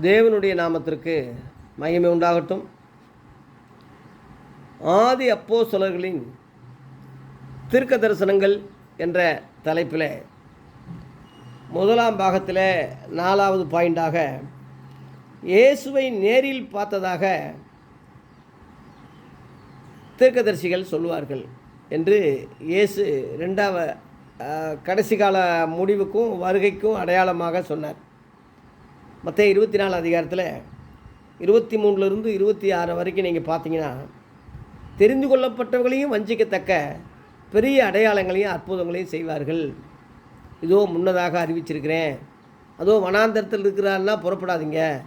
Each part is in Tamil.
தேவனுடைய நாமத்திற்கு மகிமை உண்டாகட்டும். ஆதி அப்போஸ்தலர்களின் தீர்க்க தரிசனங்கள் என்ற தலைப்பில் முதலாம் பாகத்தில் நாலாவது பாயிண்டாக இயேசுவை நேரில் பார்த்ததாக தீர்க்கதரிசிகள் சொல்லுவார்கள் என்று இயேசு ரெண்டாவ கடைசி கால முடிவுக்கும் வருகைக்கும் அடையாளமாக சொன்னார். மற்ற இருபத்தி நாலு அதிகாரத்தில் இருபத்தி மூணுலேருந்து இருபத்தி ஆறு வரைக்கும் நீங்கள் பார்த்தீங்கன்னா தெரிந்து கொள்ளப்பட்டவர்களையும் வஞ்சிக்கத்தக்க பெரிய அடையாளங்களையும் அற்புதங்களையும் செய்வார்கள். இதோ முன்னதாக அறிவிச்சிருக்கிறேன். அதோ வனாந்தரத்தில் இருக்கிறான்னா புறப்படாதீங்க.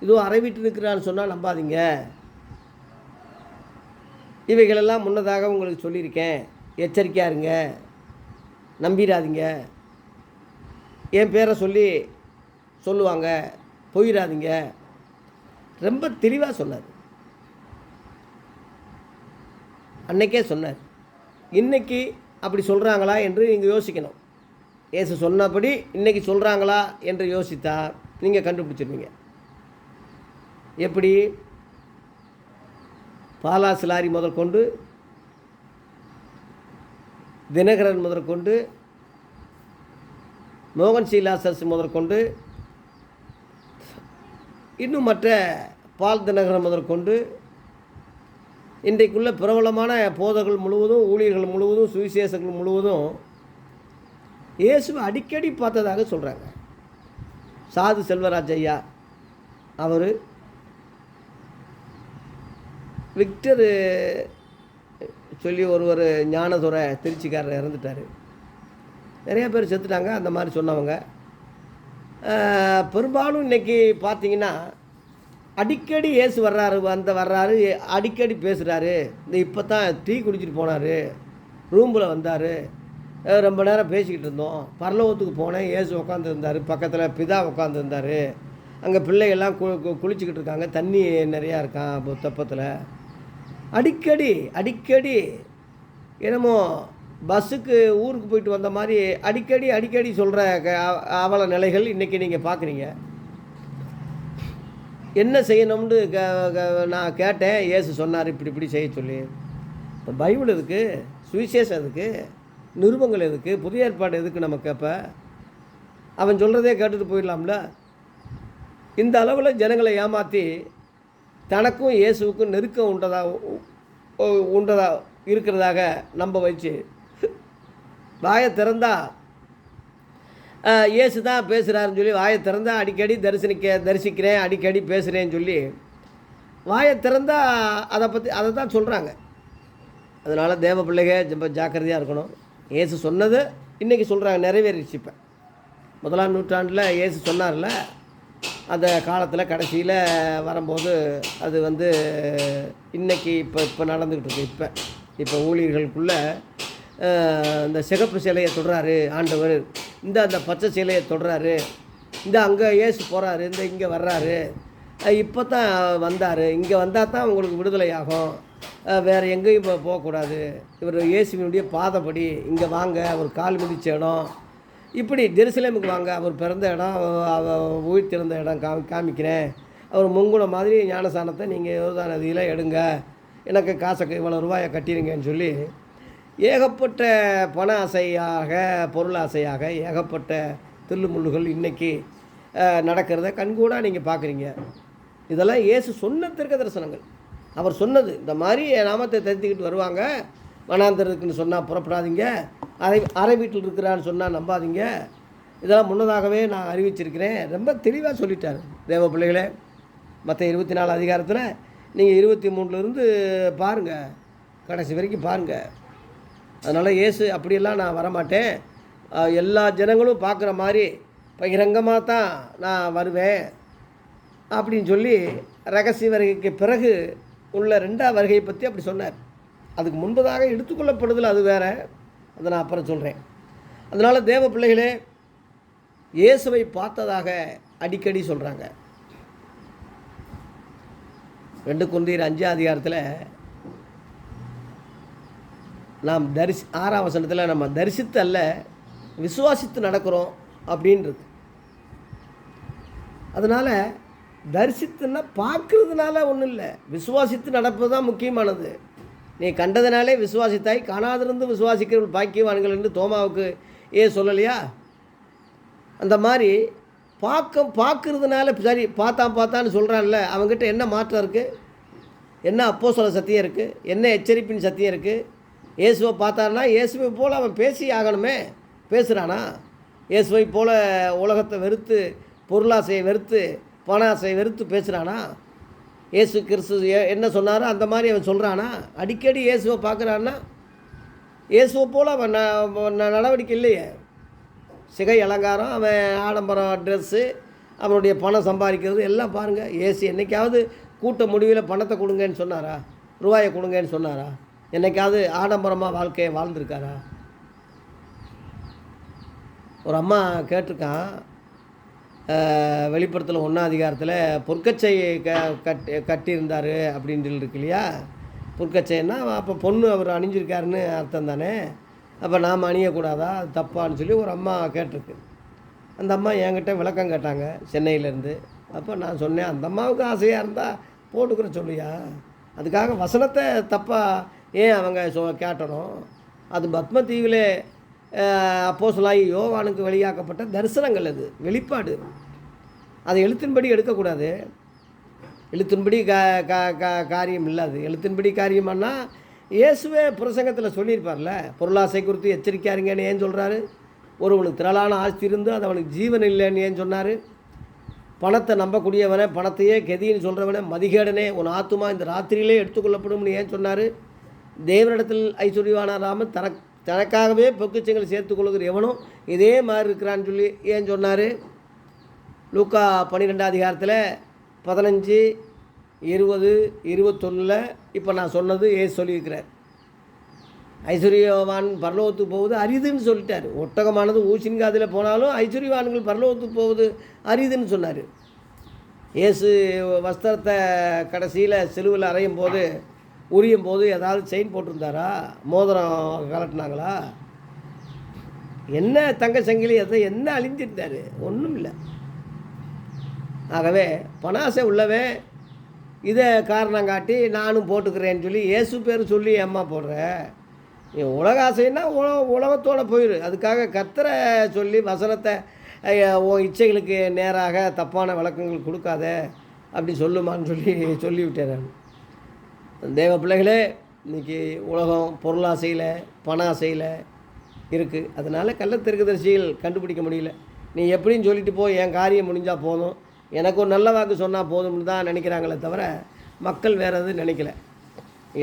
இதோ அறை இருக்கிறான்னு சொன்னால் நம்பாதீங்க. இவைகளெல்லாம் முன்னதாக உங்களுக்கு சொல்லியிருக்கேன். எச்சரிக்கையாக இருங்க. நம்பிடாதீங்க என் பேரை சொல்லி சொல்லுவாங்க. போயிடாதீங்க. ரொம்ப தெளிவாக சொன்னார். அன்னைக்கே சொன்னார். இன்றைக்கி அப்படி சொல்கிறாங்களா என்று நீங்கள் யோசிக்கணும். ஏசு சொன்னபடி இன்றைக்கி சொல்கிறாங்களா என்று யோசித்தா நீங்கள் கண்டுபிடிச்சிருவீங்க. எப்படி? பாலா முதல் முதற்கொண்டு தினகரன் முதற்கொண்டு மோகன் சீலாசஸ் முதற்கொண்டு இன்னும் மற்ற பால் தினகரன் முதற்கொண்டு இன்றைக்குள்ள பிரபலமான போதர்கள் முழுவதும் ஊழியர்கள் முழுவதும் சுவிசேஷங்கள் முழுவதும் இயேசுவை அடிக்கடி பார்த்ததாக சொல்கிறாங்க சாது செல்வராஜ் ஐயா அவர் விக்டர் சொல்லி ஒருவர் ஞானதுரை திருச்சிக்காரர் இறந்துட்டார். நிறைய பேர் செத்துட்டாங்க அந்த மாதிரி சொன்னவங்க. பெரும்பாலும் இன்றைக்கி பார்த்தீங்கன்னா அடிக்கடி ஏசு வர்றாரு வந்த வர்றாரு அடிக்கடி பேசுகிறாரு இந்த இப்போ தான் டீ குடிச்சிட்டு போனார் ரூமில் வந்தார். ரொம்ப நேரம் பேசிக்கிட்டு இருந்தோம். பரலோகத்துக்கு போனேன் ஏசு உட்காந்துருந்தார் பக்கத்தில் பிதா உட்காந்துருந்தார் அங்கே பிள்ளைகள்லாம் கு குளிச்சுக்கிட்டு இருக்காங்க. தண்ணி நிறையா இருக்கான் தெப்பத்தில். அடிக்கடி அடிக்கடி என்னமோ பஸ்ஸுக்கு ஊருக்கு போயிட்டு வந்த மாதிரி அடிக்கடி அடிக்கடி சொல்கிற அவல நிலைகள் இன்றைக்கி நீங்கள் பார்க்குறீங்க என்ன செய்யணும்னு க க- நான் கேட்டேன் இயேசு சொன்னார் இப்படி இப்படி செய்ய சொல்லி இப்போ பைபிள் எதுக்கு சுவிசேஷம் எதுக்கு நிருபங்கள் எதுக்கு புதிய ஏற்பாடு எதுக்கு நம்ம கேட்ப அவன் சொல்கிறதே கேட்டுட்டு போயிடலாம்ல இந்த அளவில் ஜனங்களை ஏமாற்றி தனக்கும் இயேசுவுக்கும் நெருக்கம் உண்டதாக உண்டதாக இருக்கிறதாக நம்ப வச்சு வாயை திறந்தா. இயேசு தான் பேசுகிறாருன்னு சொல்லி வாயை திறந்தா அடிக்கடி தரிசனிக்க தரிசிக்கிறேன் அடிக்கடி பேசுகிறேன்னு சொல்லி வாயை திறந்தா அதை பற்றி அதை தான் சொல்கிறாங்க அதனால் தேவ பிள்ளைக ரொம்ப ஜாக்கிரதையாக இருக்கணும். இயேசு சொன்னது இன்றைக்கி சொல்கிறாங்க நிறைவேறிச்சு இப்போ. முதலாம் நூற்றாண்டில் இயேசு சொன்னார்ல அந்த காலத்தில் கடைசியில் வரும்போது அது வந்து இன்னைக்கு இப்போ இப்போ நடந்துக்கிட்டு இருக்கு. இப்போ இப்போ ஊழியர்களுக்குள்ளே இந்த சிகப்பு சிலையை தொடுறாரு ஆண்டவர். இந்த அந்த பச்சை சிலையை தொடுறாரு. இந்த அங்கே ஏசு போகிறாரு இந்த இங்கே வர்றாரு. இப்போ தான் வந்தார். இங்கே வந்தால் தான் உங்களுக்கு விடுதலை ஆகும் வேறு எங்கேயும் இப்போ போகக்கூடாது. இவர் இயேசுவினுடைய பாதப்படி இங்கே வாங்க அவர் கால் மிதிச்ச இடம். இப்படி ஜெருசலேமுக்கு வாங்க அவர் பிறந்த இடம் அவர் உயிர் திறந்த இடம் காமி காமிக்கிறேன். அவர் முங்குணம் மாதிரி ஞானசானத்தை நீங்கள் யோர்தான் நதியில் எடுங்க. எனக்கு காசை இவ்வளோ ரூபாயை கட்டிடுங்கன்னு சொல்லி ஏகப்பட்ட பண ஆசையாக பொருள் ஆசையாக ஏகப்பட்ட தில்லுமுள்ளுகள் இன்றைக்கி நடக்கிறத கண்கூடாக நீங்கள் பார்க்குறீங்க இதெல்லாம் இயேசு சொன்ன திருக்க தரிசனங்கள் அவர் சொன்னது இந்த மாதிரி என் நாமத்தை தெரிஞ்சுக்கிட்டு வருவாங்க வனாந்தரத்துக்குன்னு சொன்னால் புறப்படாதீங்க அரை அரை வீட்டில் இருக்கிறான்னு சொன்னால் நம்பாதீங்க. இதெல்லாம் முன்னதாகவே நான் அறிவிச்சிருக்கிறேன். ரொம்ப தெளிவாக சொல்லிட்டார். தேவ பிள்ளைகளே மற்ற இருபத்தி நாலு அதிகாரத்தில் நீங்கள் இருபத்தி மூணுலேருந்து பாருங்கள் கடைசி வரைக்கும் பாருங்கள் அதனால் இயேசு அப்படியெல்லாம் நான் வரமாட்டேன். எல்லா ஜனங்களும் பார்க்குற மாதிரி பகிரங்கமாக தான் நான் வருவேன் அப்படின்னு சொல்லி ரகசிய வருகைக்கு பிறகு உள்ள ரெண்டாம் வருகையை பற்றி அப்படி சொன்னார். அதுக்கு முன்பதாக எடுத்துக்கொள்ளப்படுதல் அது வேற. அதை நான் அப்புறம் சொல்கிறேன் அதனால் தேவ பிள்ளைகளே இயேசுவை பார்த்ததாக அடிக்கடி சொல்கிறாங்க ரெண்டு குந்தீர் அஞ்சாம் அதிகாரத்தில் நாம் தரிசி ஆறாம் வசனத்தில் நம்ம தரிசித்து அல்ல விசுவாசித்து நடக்கிறோம் அப்படின்றது. அதனால் தரிசித்துன்னா பார்க்குறதுனால ஒன்றும் இல்லை. விசுவாசித்து நடப்பது தான் முக்கியமானது. நீ கண்டதுனாலே விசுவாசித்தாய் காணாதிருந்து விசுவாசிக்கிறவர்கள் பாக்கியவான்கள் என்று தோமாவுக்கு ஏன் சொல்லலையா? அந்த மாதிரி பார்க்க பார்க்குறதுனால சரி பார்த்தான் பார்த்தான்னு சொல்கிறான்ல அவங்ககிட்ட என்ன மாற்றம் இருக்குது என்ன அப்போ சொல்ல சத்தியம் இருக்குது என்ன எச்சரிப்பின் சத்தியம் இருக்குது இயேசுவை பார்த்தாருன்னா இயேசுவை போல் அவன் பேசி ஆகணுமே. பேசுகிறானா இயேசுவை போல் உலகத்தை வெறுத்து பொருளாசையை வெறுத்து பணாசையை வெறுத்து பேசுகிறானா இயேசு கிறிஸ்து என்ன சொன்னாரோ அந்த மாதிரி அவன் சொல்கிறானா அடிக்கடி இயேசுவை பார்க்குறான்னா இயேசுவை போல் அவன் ந- ந- நடவடிக்கை இல்லையே. சிகை அலங்காரம் அவன் ஆடம்பரம் ட்ரெஸ்ஸு அவனுடைய பணம் சம்பாதிக்கிறது எல்லாம் பாருங்கள் ஏசி என்னைக்காவது கூட்ட முடிவில் பணத்தை கொடுங்கன்னு சொன்னாரா? ரூபாயை கொடுங்கன்னு சொன்னாரா? என்னைக்காவது ஆடம்பரமாக வாழ்க்கையை வாழ்ந்திருக்காரா? ஒரு அம்மா கேட்டிருக்கான் வெளிப்புறத்தில் வெளிப்படத்தில் ஒன்றாம் அதிகாரத்தில் பொற்கச்சை க கட்டி கட்டியிருந்தார் அப்படின்னு சொல்லி இருக்கு இல்லையா? பொற்கச்சைன்னா அப்போ பொண்ணு அவர் அணிஞ்சிருக்காருன்னு அர்த்தம் தானே? அப்போ நாம் அணியக்கூடாதா? அது தப்பான்னு சொல்லி ஒரு அம்மா கேட்டிருக்கு. அந்த அம்மா என்கிட்ட விளக்கம் கேட்டாங்க சென்னையிலேருந்து. அப்போ நான் சொன்னேன் அந்த அம்மாவுக்கு ஆசையாக இருந்தால் போட்டுக்கிற சொல்லியா அதுக்காக வசனத்தை தப்பாக ஏன் அவங்க சொ கேட்டணும்? அது பத்ம தீவில் அப்போ யோவானுக்கு வெளியாக்கப்பட்ட தரிசனங்கள் அது வெளிப்பாடு. அதை எழுத்தின்படி எடுக்கக்கூடாது. எழுத்தின்படி கா கா கா காரியம் இல்லை அது. எழுத்தின்படி காரியமானா இயேசுவே பிரசங்கத்தில் சொல்லியிருப்பார்ல பொருளாசை குறித்து எச்சரிக்காருங்கன்னு ஏன் சொல்கிறாரு ஒருவனுக்கு திரளான ஆஸ்தி இருந்து அது அவனுக்கு ஜீவன் இல்லைன்னு ஏன் சொன்னார்? பணத்தை நம்பக்கூடியவனை பணத்தையே கெதின்னு சொல்கிறவனை மதிகேடனே உன் ஆத்துமா இந்த ராத்திரியிலே எடுத்துக்கொள்ளப்படும்னு ஏன் சொன்னார்? தேவனிடத்தில் ஐஸ்வர்யவானாராமல் தனக் தனக்காகவே பொக்கிச்சங்களை சேர்த்து கொள்கிற எவனும் இதே மாதிரி இருக்கிறான்னு சொல்லி ஏன் சொன்னார்? லூக்கா பன்னிரெண்டாம் அதிகாரத்தில் பதினஞ்சு இருபது இருபத்தொன்னில் இப்போ நான் சொன்னது ஏ சொல்லியிருக்கிறார். ஐஸ்வர்யவான் பரலோகத்துக்கு போவது அரிதுன்னு சொல்லிட்டார். ஒட்டகமானது ஊசின் காதில் போனாலும் ஐஸ்வர்யவான்கள் பரலோகத்துக்கு போவது அரிதுன்னு சொன்னார். இயேசு வஸ்திரத்தை கடைசியில் செலுவில் அறையும் போது உரியும் போது ஏதாவது செயின் போட்டிருந்தாரா? மோதிரம் கலட்டினாங்களா? என்ன தங்க சங்கிலி எதை என்ன அழிஞ்சிருந்தார்? ஒன்றும் இல்லை. ஆகவே பணாசை உள்ளவே இதை காரணம் காட்டி நானும் போட்டுக்கிறேன்னு சொல்லி இயேசு பேர் சொல்லி அம்மா போடுற. நீ உலக ஆசைன்னா உல உலகத்தோடு போயிரு. அதுக்காக கத்தரை சொல்லி வசனத்தை உன் இச்சைகளுக்கு நேராக தப்பான விளக்கங்கள் கொடுக்காத அப்படி சொல்லுமான்னு சொல்லி சொல்லிவிட்டேன் நான். தேவ பிள்ளைகளே இன்றைக்கி உலகம் பொருளாசையில் பண ஆசையில் இருக்குது அதனால் கள்ளத்தெருக்குதரிசிகள் கண்டுபிடிக்க முடியல. நீ எப்படின்னு சொல்லிட்டு போ என் காரியம் முடிஞ்சால் போதும். எனக்கு ஒரு நல்ல வாக்கு சொன்னால் போதும்னு தான் நினைக்கிறாங்களே தவிர மக்கள் வேறு எதுவும் நினைக்கல.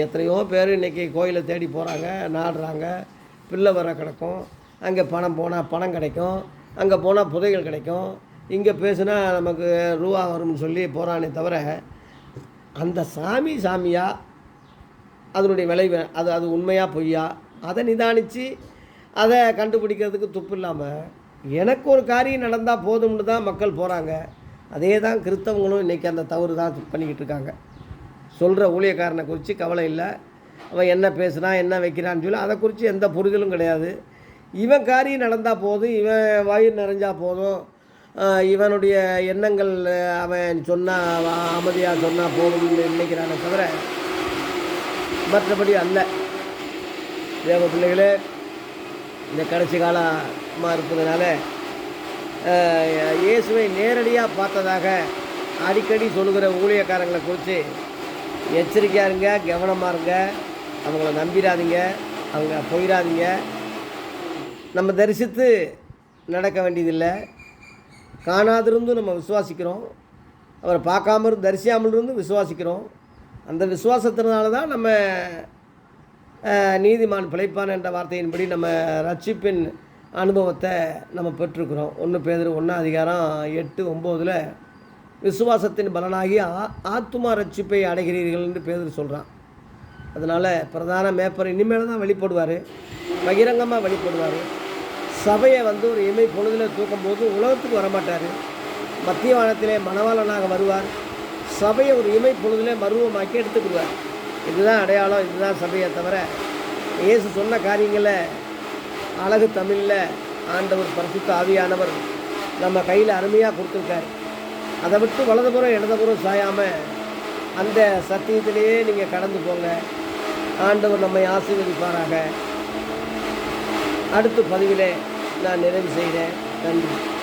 எத்தனையோ பேர் இன்றைக்கி கோயிலை தேடி போகிறாங்க நாடுறாங்க. பிள்ளை வர கிடக்கும். அங்கே பணம் போனால் பணம் கிடைக்கும். அங்கே போனால் புதைகள் கிடைக்கும். இங்கே பேசுனா நமக்கு ரூபா வரும்னு சொல்லி போகிறானே தவிர அந்த சாமி சாமியாக அதனுடைய விளைவு அது அது உண்மையாக பொய்யா? அதை நிதானித்து அதை கண்டுபிடிக்கிறதுக்கு துப்பு இல்லாமல் எனக்கு ஒரு காரியம் நடந்தால் போதும்னு தான் மக்கள் போகிறாங்க அதே தான் கிறிஸ்தவங்களும் இன்றைக்கி அந்த தவறு தான் பண்ணிக்கிட்டு இருக்காங்க. சொல்கிற ஊழியக்காரனை குறித்து கவலை இல்லை. அவன் என்ன பேசுகிறான் என்ன வைக்கிறான்னு சொல்லி அதை குறித்து எந்த புரிதலும் கிடையாது. இவன் காரியம் நடந்தால் போதும் இவன் வயிறு நிறைஞ்சால் போதும். இவனுடைய எண்ணங்கள் அவன் சொன்னால் அமைதியாக சொன்னால் போகணும்னு நினைக்கிறானே தவிர மற்றபடி அல்ல. தேவ பிள்ளைகளே இந்த கடைசி காலமாக இருப்பதனால இயேசுவை நேரடியாக பார்த்ததாக அடிக்கடி சொல்லுகிற ஊழியக்காரங்களை குறித்து எச்சரிக்கையாக இருங்க கவனமாக இருங்க. அவங்கள நம்பிடாதீங்க அவங்க போயிடாதீங்க நம்ம தரிசித்து நடக்க வேண்டியதில்லை. காணாதிருந்தும் நம்ம விசுவாசிக்கிறோம். அவரை பார்க்காம இருந்து தரிசியாமல் இருந்து விசுவாசிக்கிறோம். அந்த விசுவாசத்தினால தான் நம்ம நீதிமான் பிழைப்பான் என்ற வார்த்தையின்படி நம்ம ரட்சிப்பின் அனுபவத்தை நம்ம பெற்றிருக்கிறோம். ஒன்று பேர் ஒன்றா அதிகாரம் எட்டு ஒம்போதில் விசுவாசத்தின் பலனாகி ஆ ஆத்துமா ரட்சிப்பை அடைகிறீர்கள் என்று பேதர் சொல்கிறான் அதனால் பிரதான மேப்பர் இனிமேல் தான் வெளிப்படுவார் பகிரங்கமாக வெளிப்படுவார் சபையை வந்து ஒரு இமை பொழுதில் தூக்கும்போது உலகத்துக்கு வரமாட்டார். மத்திய வானத்திலே மணவாளனாக வருவார். சபையை ஒரு இமை பொழுதிலே மருவமாக்கி எடுத்துக்கிடுவார் இதுதான் அடையாளம் இதுதான் சபையை தவிர இயேசு சொன்ன காரியங்களை அழகு தமிழில் ஆண்டவர் பரிசுத்த ஆவியானவர் நம்ம கையில் அருமையாக கொடுத்துருக்காரு. அதை விட்டு வலதுபுறம் இடதுபுறம் சாயாமல் அந்த சத்தியத்திலேயே நீங்கள் கடந்து போங்க. ஆண்டவர் நம்மை ஆசீர்வதிப்பாராக. அடுத்த பதிவிலே நான் நிறைவு செய்கிறேன். நன்றி.